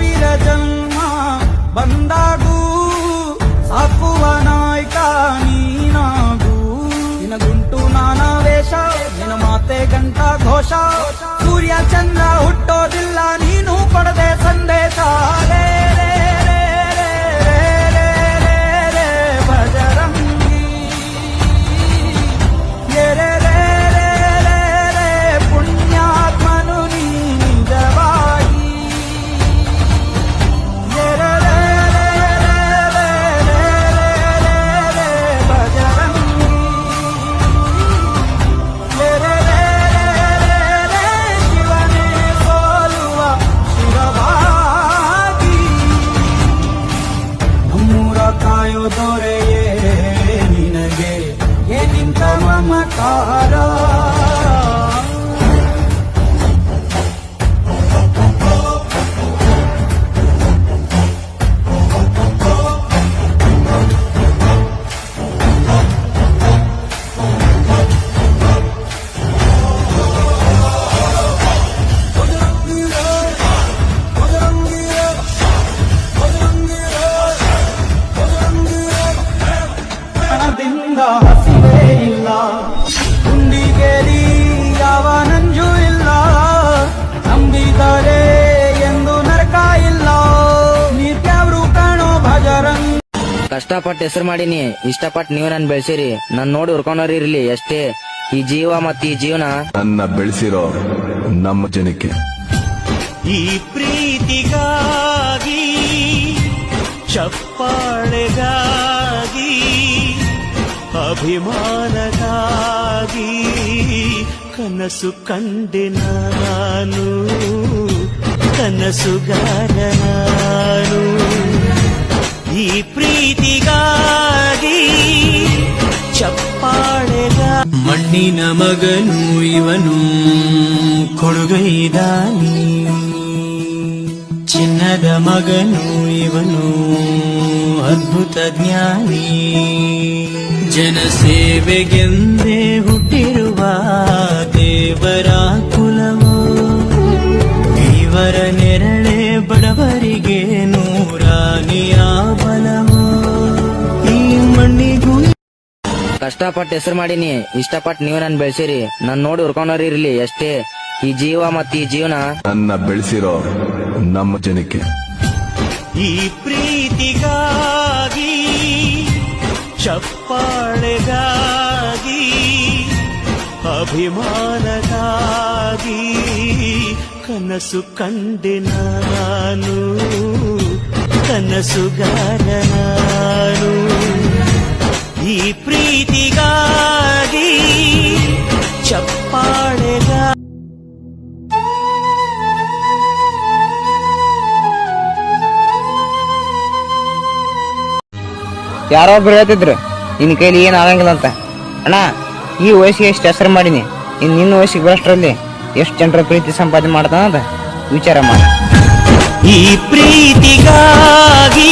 ಪಾಪಿರ ಜನ್ಮ ಬಂದಾಗೂ ಸಾಕುವ ನಾಯ್ಕ ನೀನಾಗೂ ನಿನಗುಂಟು ನಾನಾ ವೇಷ ನಿನ ಮಾತೆ ಗಂಟ ಘೋಷ ಸೂರ್ಯ ಚಂದ್ರ ಮಮಕಾರ ಕಷ್ಟಪಟ್ಟು ಹೆಸರು ಮಾಡೀನಿ. ಇಷ್ಟಪಟ್ಟು ನೀವು ನನ್ ಬೆಳೆಸಿರಿ. ನನ್ ನೋಡಿ ಹುರ್ಕೊಂಡವ್ರು ಇರ್ಲಿ ಅಷ್ಟೇ. ಈ ಜೀವ ಮತ್ತ ಈ ಜೀವನ ನನ್ನ ಬೆಳೆಸಿರೋ ನಮ್ಮ ಜನಕ್ಕೆ. ಈ ಪ್ರೀತಿಗಾಗಿ ಚಪ್ಪಾಳೆಗಾಗಿ ಅಭಿಮಾನಗಾಗಿ ಕನಸು ಕಂಡೆ ನಾನು ಕನಸುಗಾರ ನಾನು. ಈ ಪ್ರೀತಿಗಾಗಿ ಚಪ್ಪಾಳೆಗ ಮಣ್ಣಿನ ಮಗನು ಇವನು ಕೊಡುಗೈದಾನಿ ಚಿನ್ನದ ಮಗನು ಇವನು, ಅದ್ಭುತ ಜ್ಞಾನಿ. ಜನಸೇವೆಗೆಂದೇ ಹುಟ್ಟಿರುವ ದೇವರ ಕುಲವೋ ಇವರ ನೆರಳೆ ಬಡವರಿಗೆ ಕಷ್ಟಪಟ್ಟು ಹೆಸರು ಮಾಡೀನಿ. ಇಷ್ಟಪಟ್ಟು ನೀವು ನನ್ ಬೆಳೆಸಿರಿ. ನನ್ ನೋಡಿ ಹುರ್ಕೊಂಡವ್ರು ಇರ್ಲಿ ಎಷ್ಟೇ ಈ ಜೀವ ಮತ್ತ ಈ ಜೀವನ ನನ್ನ ಬೆಳೆಸಿರೋ ನಮ್ಮ ಜನಕ್ಕೆ. ಈ ಪ್ರೀತಿಗಾಗಿ ಚಪ್ಪಾಳೆಗಾಗಿ ಅಭಿಮಾನಗಾಗಿ ಕನಸು ಕಂಡೆ ನಾನು ಕನಸುಗಾರ ನಾನು. ಈ ಪ್ರೀತಿಗಾಗಿ ಚಪ್ಪಾಳೆಗ ಯಾರೋ ಒಬ್ರು ಹೇಳ್ತಿದ್ರು ನಿನ್ ಕೈಲಿ ಏನ್ ಆಗಂಗಿಲ್ಲ ಅಂತ. ಅಣ್ಣ ಈ ವಯಸ್ಸಿಗೆ ಎಷ್ಟು ಹೆಸರು ಮಾಡೀನಿ. ಇನ್ ನಿನ್ನ ವಯಸ್ಸಿಗೆ ಬರೋಷ್ಟರಲ್ಲಿ ಎಷ್ಟು ಜನರ ಪ್ರೀತಿ ಸಂಪಾದನೆ ಮಾಡ್ತಾನ ಅಂತ ವಿಚಾರ ಮಾಡ. ಈ ಪ್ರೀತಿಗಾಗಿ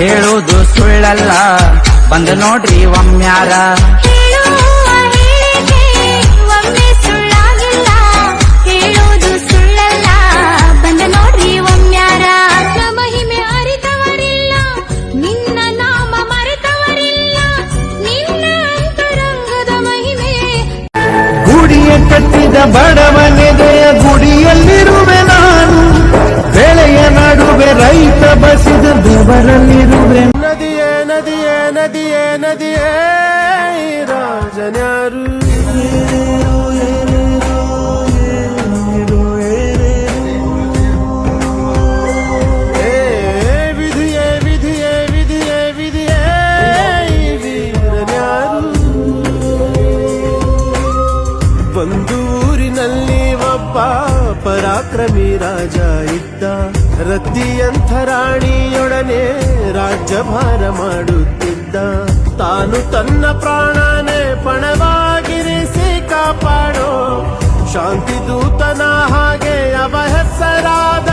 ಹೇಳುವುದು ಸುಳ್ಳಲ್ಲ. ಬಂದ ನೋಡ್ರಿ ಒಮ್ಮ್ಯಾರ ಯಾರು? ಬಂದೂರಿನಲ್ಲಿ ವಪ್ಪ ಪರಾಕ್ರಮಿ ರಾಜ ಇದ್ದ. ರದ್ದಿಯಂಥ ರಾಣಿಯೊಡನೆ ರಾಜ್ಯಭಾರ ಮಾಡುತ್ತಿದ್ದ. ತಾನು ತನ್ನ ಪ್ರಾಣನೇ ಪಣವಾಗಿರಿಸಿ ಕಾಪಾಡೋ ಶಾಂತಿ ದೂತನ ಹಾಗೆ ಅವ ಹೆಸರಾದ